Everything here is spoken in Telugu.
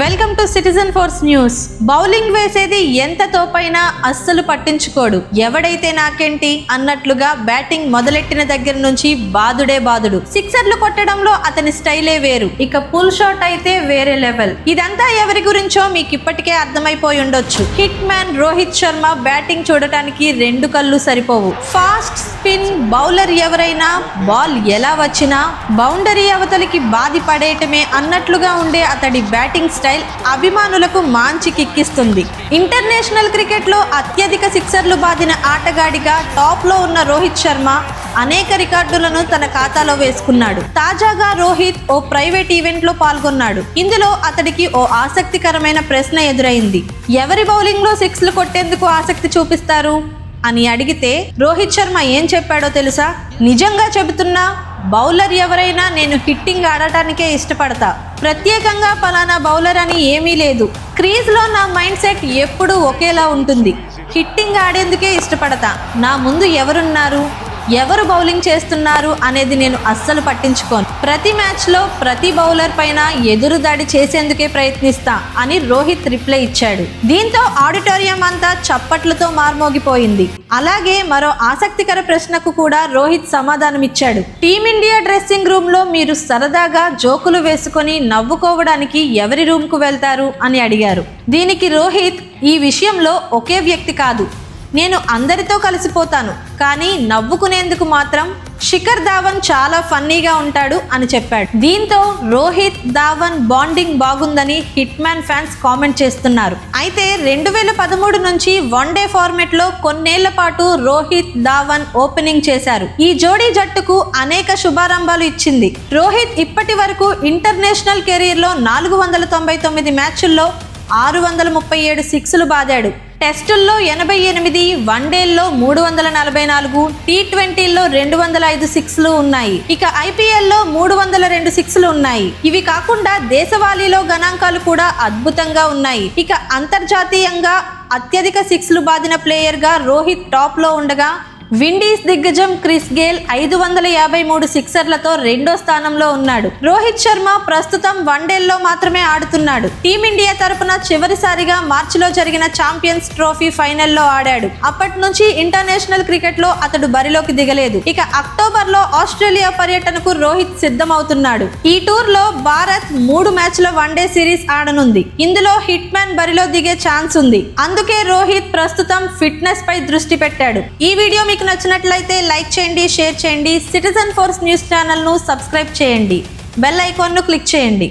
Welcome to citizen force news. Bowling వేసేది ఎంత తోపైనా అస్సలు పట్టించుకోడు. ఎవడైతే నాకేంటి అన్నట్లుగా బ్యాటింగ్ మొదలెట్టిన దగ్గర నుంచి బాదుడే బాదుడు. సిక్సర్లు కొట్టడంలో అతని స్టైలే వేరు. ఇక పుల్ షాట్ అయితే వేరే లెవెల్. ఇదంతా ఎవరి గురించో మీకు ఇప్పటికే అర్థమైపోయి ఉండొచ్చు. Hit man Rohit Sharma batting చూడటానికి రెండు కళ్ళు సరిపోవు. ఫాస్ట్ స్పిన్ బౌలర్ ఎవరైనా బాల్ ఎలా వచ్చినా బౌండరీ అవతలికి బాధి పడేయటమే అన్నట్లుగా ఉండే అతడి బ్యాటింగ్ స్టైల్ అభిమానులకు మాంచి కిక్కిస్తుంది. ఇంటర్నేషనల్ క్రికెట్లో అత్యధిక సిక్సర్లు బాదిన ఆటగాడిగా టాప్లో ఉన్న రోహిత్ శర్మ అనేక రికార్డులను తన ఖాతాలో వేసుకున్నాడు. తాజాగా రోహిత్ ఓ ప్రైవేట్ ఈవెంట్లో పాల్గొన్నాడు. ఇందులో అతడికి ఓ ఆసక్తికరమైన ప్రశ్న ఎదురైంది. ఎవరి బౌలింగ్లో సిక్స్లు కొట్టేందుకు ఆసక్తి చూపిస్తారు? అని అడిగితే రోహిత్ శర్మ ఏం చెప్పాడో తెలుసా? నిజంగా చెబుతున్నా బౌలర్ ఎవరైనా నేను హిట్టింగ్ ఆడటానికే ఇష్టపడతా. ప్రత్యేకంగా ఫలానా బౌలర్ అని ఏమీ లేదు. క్రీజ్లో నా మైండ్ సెట్ ఎప్పుడూ ఒకేలా ఉంటుంది. హిట్టింగ్ ఆడేందుకే ఇష్టపడతా. నా ముందు ఎవరున్నారు? ఎవరు బౌలింగ్ చేస్తున్నారు అనేది నేను అస్సలు పట్టించుకోను. ప్రతి మ్యాచ్లో ప్రతి బౌలర్ పైన ఎదురు దాడి చేసేందుకే ప్రయత్నిస్తా అని రోహిత్ రిప్లై ఇచ్చాడు. దీంతో ఆడిటోరియం అంతా చప్పట్లతో మార్మోగిపోయింది. అలాగే మరో ఆసక్తికర ప్రశ్నకు కూడా రోహిత్ సమాధానమిచ్చాడు. టీమిండియా డ్రెస్సింగ్ రూమ్లో మీరు సరదాగా జోకులు వేసుకొని నవ్వుకోవడానికి ఎవరి రూమ్కు వెళ్తారు అని అడిగారు. దీనికి రోహిత్ ఈ విషయంలో ఒకే వ్యక్తి కాదు. నేను అందరితో కలిసిపోతాను కానీ నవ్వుకునేందుకు మాత్రం శిఖర్ ధావన్ చాలా ఫన్నీగా ఉంటాడు అని చెప్పాడు. దీంతో రోహిత్ ధావన్ బాండింగ్ బాగుందని హిట్ మ్యాన్ ఫ్యాన్స్ కామెంట్ చేస్తున్నారు. అయితే రెండు వేల పదమూడు నుంచి వన్ డే ఫార్మెట్లో కొన్నేళ్ళ పాటు రోహిత్ ధావన్ ఓపెనింగ్ చేశారు. ఈ జోడీ జట్టుకు అనేక శుభారంభాలు ఇచ్చింది. రోహిత్ ఇప్పటి వరకు ఇంటర్నేషనల్ కెరీర్లో నాలుగు వందల తొంభై తొమ్మిది మ్యాచ్ల్లో ఆరు వందల ముప్పై ఏడు సిక్స్లు బాదాడు. టెస్టుల్లో ఎనభై ఎనిమిది వన్డేల్లో మూడు వందల నలభై నాలుగు టీ ట్వంటీల్లో రెండు వందల ఐదు సిక్స్లు ఉన్నాయి. ఇక ఐపీఎల్లో మూడు వందల రెండు సిక్స్లు ఉన్నాయి. ఇవి కాకుండా దేశవాళీలో గణాంకాలు కూడా అద్భుతంగా ఉన్నాయి. ఇక అంతర్జాతీయంగా అత్యధిక సిక్స్లు బాదిన ప్లేయర్గా రోహిత్ టాప్లో ఉండగా విండీస్ దిగ్గజం క్రిస్ గేల్ ఐదు వందల యాభై మూడు సిక్సర్లతో రెండో స్థానంలో ఉన్నాడు. రోహిత్ శర్మ ప్రస్తుతం వన్డేల్లో మాత్రమే ఆడుతున్నాడు. టీమిండియా తరపున చివరిసారిగా మార్చిలో జరిగిన ఛాంపియన్స్ ట్రోఫీ ఫైనల్లో ఆడాడు. అప్పటి నుంచి ఇంటర్నేషనల్ క్రికెట్లో అతడు బరిలోకి దిగలేదు. ఇక అక్టోబర్లో ఆస్ట్రేలియా పర్యటనకు రోహిత్ సిద్ధమవుతున్నాడు. ఈ టూర్లో భారత్ మూడు మ్యాచ్ల వన్డే సిరీస్ ఆడనుంది. ఇందులో హిట్ మ్యాన్ బరిలో దిగే ఛాన్స్ ఉంది. అందుకే రోహిత్ ప్రస్తుతం ఫిట్నెస్ పై దృష్టి పెట్టాడు. ఈ వీడియో మీకు మీకు నచ్చినట్లయితే లైక్ చేయండి షేర్ చేయండి. సిటిజన్ ఫోర్స్ న్యూస్ ఛానల్ను సబ్స్క్రైబ్ చేయండి. బెల్ ఐకాన్ను క్లిక్ చేయండి.